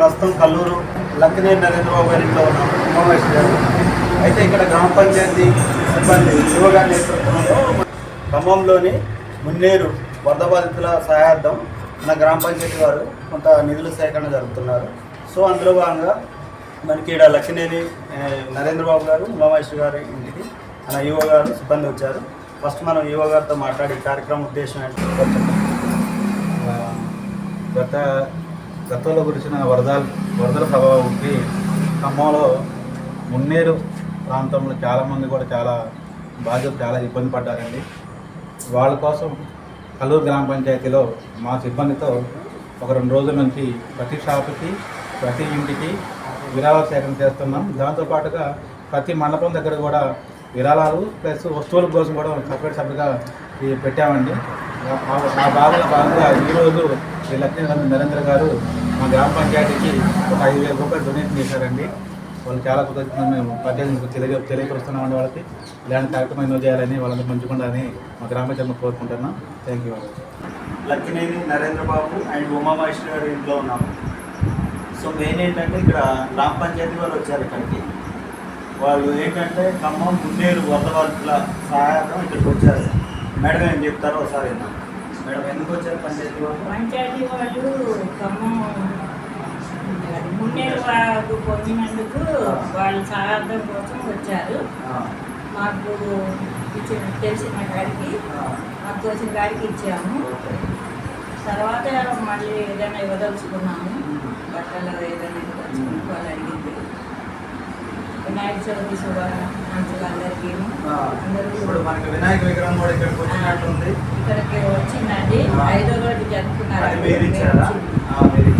ప్రస్తుతం కల్లూరు లక్కినేని నరేంద్రబాబు గారి ఇంట్లో ఉన్నాం ఉమామేశ్వర గారు అయితే ఇక్కడ గ్రామ పంచాయతీ సిబ్బంది శివగారి నేతృత్వంలో ఖమ్మంలోని మున్నేరు వరద బాధితుల సహాయార్థం మన గ్రామ పంచాయతీ వారు కొంత నిధుల సేకరణ జరుపుతున్నారు. సో అందులో భాగంగా మనకి ఇక్కడ లక్కినేని నరేంద్రబాబు గారు ఉమామేశ్వర గారి ఇంటికి మన యువ గారు సిబ్బంది వచ్చారు. ఫస్ట్ మనం యువ గారితో మాట్లాడి కార్యక్రమం ఉద్దేశం ఏంటో గత గతంలో కురిసిన వరదలు వరదల ప్రభావంకి ఖమ్మంలో మున్నేరు ప్రాంతంలో చాలామంది కూడా చాలా బాధ్యత చాలా ఇబ్బంది పడ్డారండి. వాళ్ళ కోసం కల్లూరు గ్రామ పంచాయతీలో మా సిబ్బందితో ఒక రెండు రోజుల నుంచి ప్రతి షాపుకి ప్రతి ఇంటికి విరాళ సేకరణ చేస్తున్నాం. దాంతోపాటుగా ప్రతి మండపం దగ్గర కూడా విరాళాలు ప్లస్ వస్తువుల కోసం కూడా సపరేట్ సపరేట్గా పెట్టామండి. ఆ భాగంలో భాగంగా ఈరోజు శ్రీ లక్ష్మీ నరేంద్ర గారు మా గ్రామ పంచాయతీకి ఒక ఐదు వేల రూపాయలు డొనేషన్ చేశారండి. వాళ్ళు చాలా కృతజ్ఞతలు మేము పంచాయతీ తెలియ తెలియపరుస్తున్నామండి వాళ్ళకి. ఇలాంటి కార్యక్రమం ఎన్నో చేయాలని వాళ్ళని పంచుకుంటారని మా గ్రామ పంచాయతీ కోరుకుంటున్నాం thank you Lakkineni Narendra Babu and Umamaheswari గారి ఇంట్లో ఉన్నాము సో మెయిన్ ఏంటంటే ఇక్కడ గ్రామ పంచాయతీ వాళ్ళు వచ్చారు ఇక్కడికి. వాళ్ళు ఏంటంటే ఖమ్మం మున్నేరు వరద వాళ్ళ సహాయార్థం ఇక్కడికి వచ్చారు. మేడం ఏం చెప్తారో ఒకసారి నాకు మేడం ఎందుకు వచ్చారు పంచాయతీ వాళ్ళు? పంచాయతీ వాళ్ళు ఖమ్మం మున్నేరు వాళ్ళు పొందినందుకు వాళ్ళ సహార్థం కోసం వచ్చారు. మాకు ఇచ్చిన తెలిసిన గారికి మాకు తోచిన గారికి ఇచ్చాము. తర్వాత మళ్ళీ ఏదైనా ఇవ్వదలుచుకున్నాము. బట్టలు ఏదైనా ఇవ్వదలుచుకుని వాళ్ళు అడిగింది. వినాయక చవితి శుభాకాంక్షలు అందరికీ ఆ, అందరూ ఇప్పుడు మనకి వినాయక విగ్రహం కూడా ఇక్కడికి వచ్చినట్టుంది ఇక్కడికి వచ్చిందండి. ఐదో రోజు జరుపుకున్నారు. మీరు ఇచ్చారా?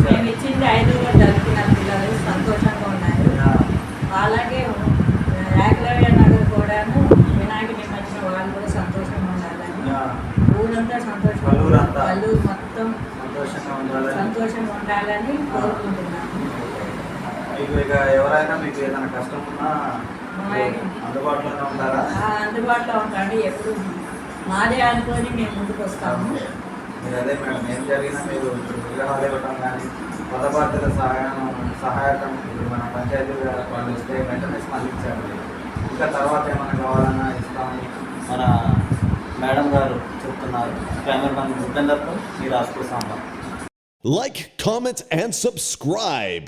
మేము ఇచ్చింది. ఐదో రోజు జరుపుకున్నారు పిల్లలు. సంతోషంగా ఉన్నారు. అలాగే ఏకలవ్య నగర్ కూడాను వినాయక నిమజ్జనం. వాళ్ళు కూడా సంతోషంగా ఉండాలని. ఊరంతా సంతోషంగా. పల్లూరు మొత్తం సంతోషంగా ఉండాలని. కోరుకుంటున్నాను మీకు ఇక ఎవరైనా మీకు ఏదైనా కష్టం ఉన్నా అందుబాటులోనే ఉంటారా? అందుబాటులో ఉంటాడు ఎప్పుడు మాదే అనుకొని మేము ముందుకు వస్తాము. మీరు అదే మేడం ఏం జరిగినా మీరు విగ్రహాలు ఇవ్వటం కానీ సహాయం సహాయకం ఇప్పుడు మన పంచాయతీ వాళ్ళు ఇస్తే వెంటనే స్పందించారు. ఇంకా తర్వాత ఏమైనా కావాలన్నా ఇస్తామని మన మేడం గారు చెప్తున్నారు. కెమెరామెన్ ఉపేందర్తో మీరు రాసుకొస్తాం Like, comment, and subscribe.